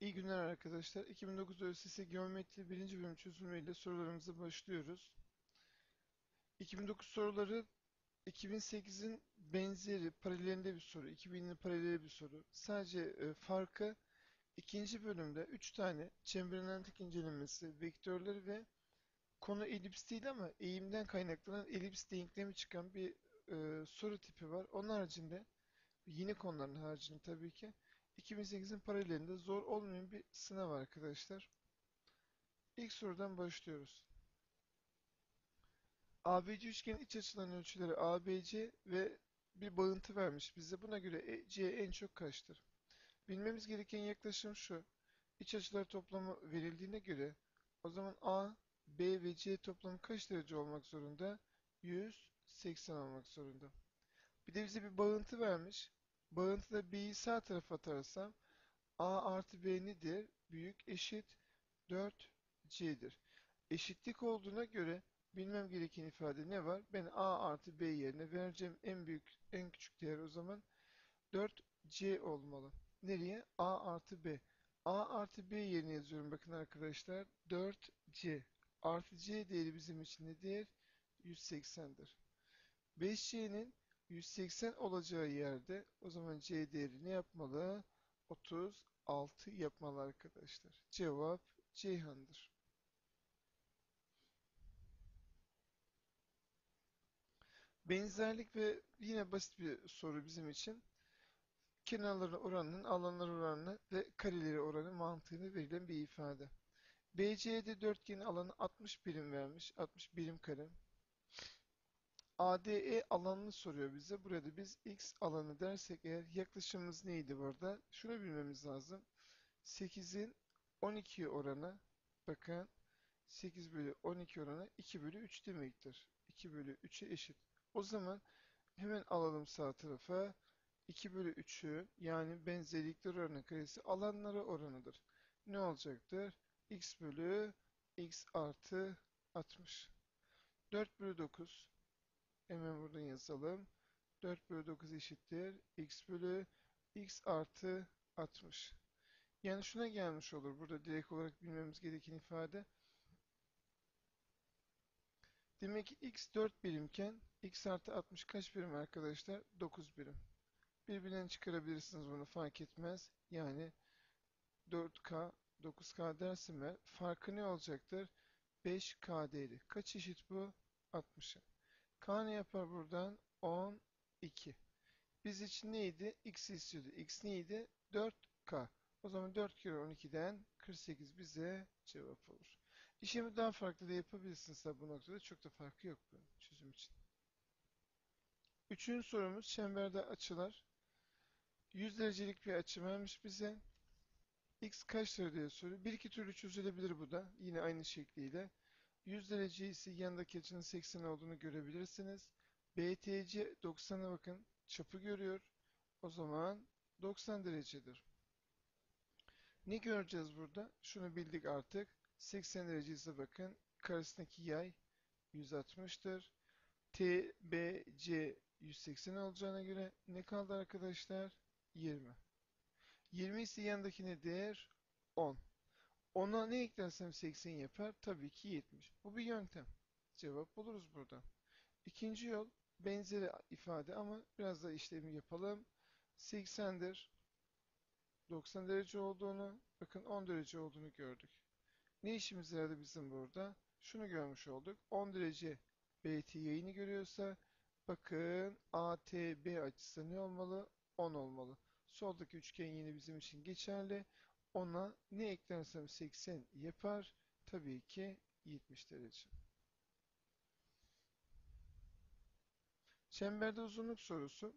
İyi günler arkadaşlar. 2009 ÖSS Geometri 1. bölüm çözümüyle sorularımıza başlıyoruz. 2009 soruları 2008'in benzeri, paralelinde bir soru, 2000'in paraleli bir soru. Sadece e, farkı ikinci bölümde 3 tane çemberin analitik incelemesi, vektörleri ve konu elips değil ama eğimden kaynaklanan elips denklemi çıkan bir e, soru tipi var. Onun haricinde Yeni konuların haricinde tabii ki 2008'in paralelinde zor olmayan bir sınav arkadaşlar. İlk sorudan başlıyoruz. ABC üçgenin iç açılan ölçüleri ABC ve bir bağıntı vermiş bize. Buna göre e, C en çok kaçtır? Bilmemiz gereken yaklaşım şu. İç açılar toplamı verildiğine göre o zaman A, B ve C toplamı kaç derece olmak zorunda? 180 olmak zorunda. Bir de bize bir bağıntı vermiş. Bağıntıda B'yi sağ tarafa atarsam A artı B nedir? Büyük eşit 4C'dir. Eşitlik olduğuna göre bilmem gereken ifade ne var? Ben A artı B yerine vereceğim en büyük en küçük değer o zaman 4C olmalı. Nereye? A artı B. A artı B yerine yazıyorum. Bakın arkadaşlar 4C. Artı C değeri bizim için nedir? 180'dir. 5C'nin 180 olacağı yerde o zaman C değeri ne yapmalı? 36 yapmalı arkadaşlar. Cevap Ceyhan'dır. Benzerlik ve yine basit bir soru bizim için. Kenarların oranının alanlar oranını ve kareleri oranı mantığını verilen bir ifade. BCD dörtgenin alanı 60 birim vermiş. 60 birim kare. ADE alanını soruyor bize. Burada biz x alanı dersek eğer yaklaşımımız neydi burada? Şunu bilmemiz lazım. 8'in 12 oranı bakın 8 bölü 12 oranı 2 bölü 3 demektir. 2 bölü 3'e eşit. O zaman hemen alalım sağ tarafa. 2 bölü 3'ü yani benzerlikler oranı karesi alanları oranıdır. Ne olacaktır? x bölü x artı 60. 4 bölü 9 Hemen buradan yazalım. 4 bölü 9 eşittir. x bölü x artı 60. Yani şuna gelmiş olur. Burada direkt olarak bilmemiz gereken ifade. Demek ki x 4 birimken x artı 60 kaç birim arkadaşlar? 9 birim. Birbirinden çıkarabilirsiniz bunu fark etmez. Yani 4K 9K dersim ver. Farkı ne olacaktır? 5K değeri. Kaç eşit bu? 60'a. K yapar buradan? 12. Biz için neydi? X istiyordu. X neydi? 4K. O zaman 4 kere 12'den 48 bize cevap olur. İşimi daha farklı da yapabilirsiniz tabi bu noktada. Çok da farkı yok bu çözüm için. Üçüncü sorumuz çemberde açılar. 100 derecelik bir açı vermiş bize. X kaçtır diye soruyor. Bir iki türlü çözülebilir bu da. Yine aynı şekliyle. 100 derece ise yanındaki açının 80 olduğunu görebilirsiniz. BTC 90'a bakın çapı görüyor. O zaman 90 derecedir. Ne göreceğiz burada? Şunu bildik artık. 80 derece ise bakın karşısındaki yay 160'tır. TBC 180 olacağına göre ne kaldı arkadaşlar? 20. 20 ise yanındaki ne değer? 10. Ona ne eklersem 80 yapar? Tabii ki 70. Bu bir yöntem. Cevap buluruz buradan. İkinci yol benzeri ifade ama biraz da işlemi yapalım. 80'dir. 90 derece olduğunu, bakın 10 derece olduğunu gördük. Ne işimiz yaradı bizim burada? Şunu görmüş olduk. 10 derece BT yayını görüyorsa bakın ATB açısı ne olmalı? 10 olmalı. Soldaki üçgen yine bizim için geçerli. Ona ne eklersem 80 yapar. Tabii ki 70 derece. Çemberde uzunluk sorusu.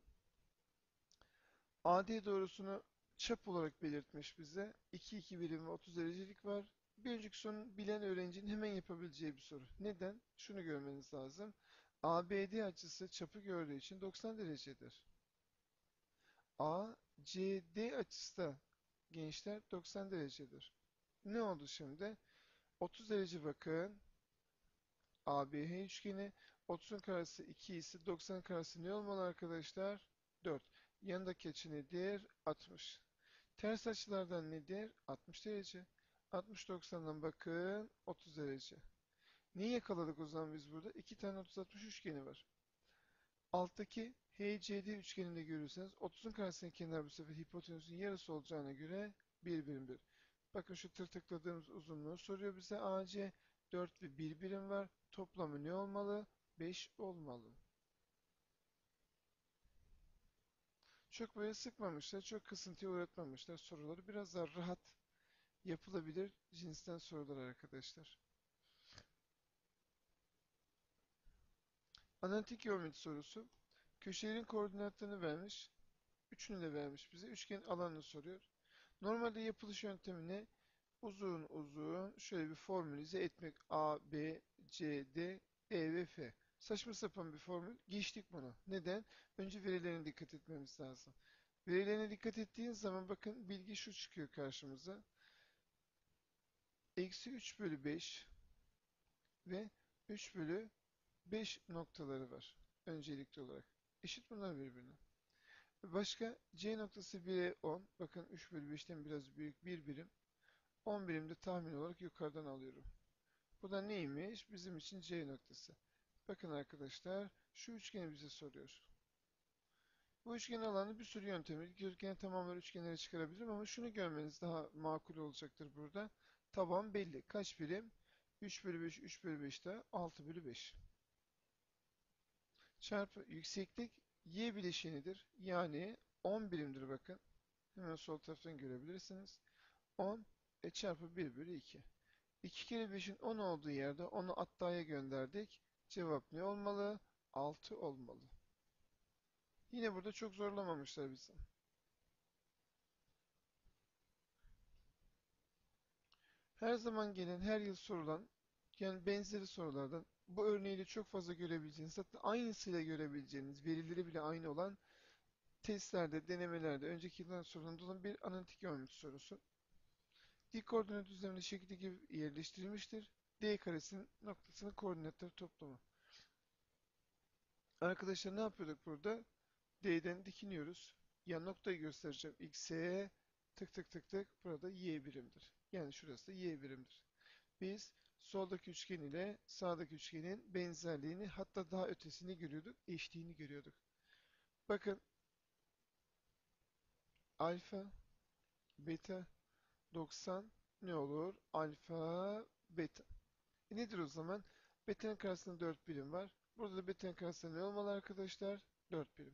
AD doğrusunu çap olarak belirtmiş bize. 2 2 birim ve 30 derecelik var. Bir önceki sorunun bilen öğrencinin hemen yapabileceği bir soru. Neden? Şunu görmeniz lazım. ABD açısı çapı gördüğü için 90 derecedir. ACD açısı da gençler 90 derecedir. Ne oldu şimdi? 30 derece bakın. ABH üçgeni 30'un karesi 2 ise 90'ın karesi ne olmalı arkadaşlar? 4. Yanındaki açı nedir? 60. Ters açılardan nedir? 60 derece. 60-90'dan bakın 30 derece. Neyi yakaladık o zaman biz burada? 2 tane 30-60 üçgeni var. Alttaki HCD üçgeninde görürseniz 30'un karşısındaki kenar bu sefer hipotenüsün yarısı olacağına göre 1 birimdir. Bakın şu tırtıkladığımız uzunluğu soruyor bize. AC 4 ve 1 birim var. Toplamı ne olmalı? 5 olmalı. Çok böyle sıkmamışlar, çok kısıntıya uğratmamışlar soruları. Biraz daha rahat yapılabilir cinsten sorular arkadaşlar. Analitik geometri sorusu. Köşelerin koordinatlarını vermiş. Üçünü de vermiş bize. Üçgenin alanını soruyor. Normalde yapılış yöntemi ne? Uzun uzun şöyle bir formülize etmek. A, B, C, D, E ve F. Saçma sapan bir formül. Geçtik bunu. Neden? Önce verilerine dikkat etmemiz lazım. Verilerine dikkat ettiğin zaman bakın bilgi şu çıkıyor karşımıza. Eksi 3 bölü 5 ve 3 bölü 5 noktaları var. Öncelikli olarak. Eşit bunlar birbirine. Başka C noktası 1'e 10. Bakın 3 bölü 5'ten biraz büyük bir birim. 10 birim de tahmin olarak yukarıdan alıyorum. Bu da neymiş? Bizim için C noktası. Bakın arkadaşlar şu üçgeni bize soruyor. Bu üçgen alanı bir sürü yöntemi. Dikdörtgeni tamamen üçgenlere çıkarabilirim ama şunu görmeniz daha makul olacaktır burada. Taban belli. Kaç birim? 3 bölü 5, 3 bölü 5 de 6 bölü 5. Çarpı yükseklik y bileşenidir. Yani 10 birimdir bakın. Hemen sol taraftan görebilirsiniz. 10 e çarpı 1 bölü 2. 2 kere 5'in 10 olduğu yerde onu Atta'ya gönderdik. Cevap ne olmalı? 6 olmalı. Yine burada çok zorlamamışlar bizi. Her zaman gelen, her yıl sorulan, yani benzeri sorulardan bu örneği de çok fazla görebileceğiniz, hatta aynısıyla görebileceğiniz, verileri bile aynı olan testlerde, denemelerde, önceki yıllar sorulan olan bir analitik geometri sorusu. Dik koordinat düzleminde şekildeki yerleştirilmiştir. D karesinin noktasının koordinatları toplamı. Arkadaşlar ne yapıyorduk burada? D'den dikiniyoruz. Yan noktayı göstereceğim. X'e tık tık tık tık burada Y birimdir. Yani şurası da Y birimdir. Biz soldaki üçgen ile sağdaki üçgenin benzerliğini hatta daha ötesini görüyorduk. Eşliğini görüyorduk. Bakın alfa beta 90 ne olur? Alfa beta. E nedir o zaman? Beta'nın karşısında 4 birim var. Burada da beta'nın karşısında ne olmalı arkadaşlar? 4 birim.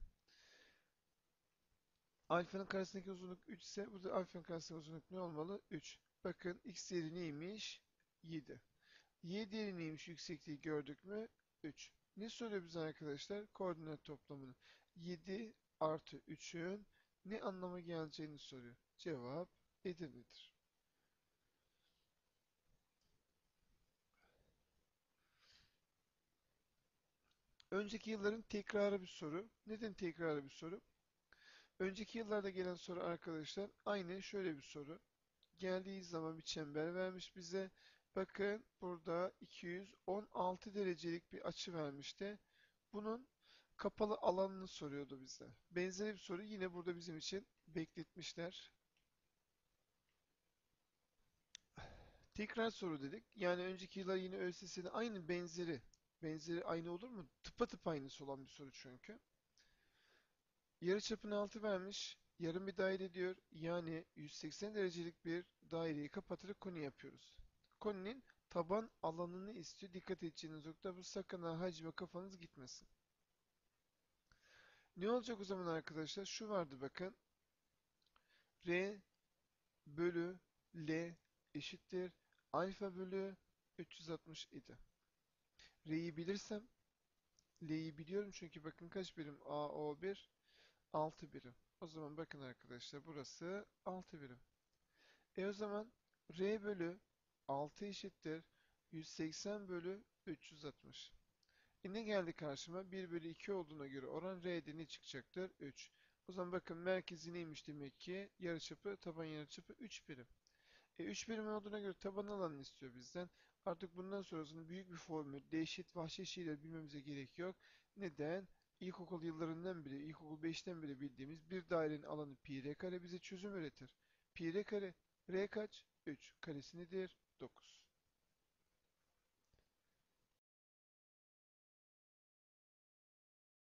Alfanın karşısındaki uzunluk 3 ise burada alfanın karşısındaki uzunluk ne olmalı? 3. Bakın x değeri neymiş? 7. Y değeri neymiş? Yüksekliği gördük mü? 3. Ne soruyor bize arkadaşlar? Koordinat toplamını. 7 artı 3'ün ne anlama geleceğini soruyor. Cevap Edirne'dir. Önceki yılların tekrarı bir soru. Neden tekrarı bir soru? Önceki yıllarda gelen soru arkadaşlar aynı şöyle bir soru. Geldiği zaman bir çember vermiş bize. Bakın burada 216 derecelik bir açı vermişti. Bunun kapalı alanını soruyordu bize. Benzeri bir soru yine burada bizim için bekletmişler. Tekrar soru dedik. Yani önceki yıllar yine ÖSS'de aynı benzeri. Benzeri aynı olur mu? Tıpatıp aynısı olan bir soru çünkü. Yarıçapını 6 vermiş. Yarım bir daire diyor. Yani 180 derecelik bir daireyi kapatarak koni yapıyoruz. Koninin taban alanını istiyor. Dikkat edeceğiniz nokta bu sakın ha hacme kafanız gitmesin. Ne olacak o zaman arkadaşlar? Şu vardı bakın. R bölü L eşittir. Alfa bölü 360 idi. R'yi bilirsem L'yi biliyorum çünkü bakın kaç birim? AO1 6 birim. O zaman bakın arkadaşlar burası 6 birim. E o zaman R bölü 6 eşittir 180 bölü 360. E ne geldi karşıma? 1 bölü 2 olduğuna göre oran R'de ne çıkacaktır? 3. O zaman bakın merkezi neymiş demek ki? Yarıçapı, taban yarıçapı 3 birim. E 3 birim olduğuna göre taban alanını istiyor bizden. Artık bundan sonrasını büyük bir formül, dehşet vahşet şeyler bilmemize gerek yok. Neden? İlkokul yıllarından beri, ilkokul 5'ten beri bildiğimiz bir dairenin alanı pi r kare bize çözüm üretir. Pi r kare. R kaç? 3. Karesi nedir? 9.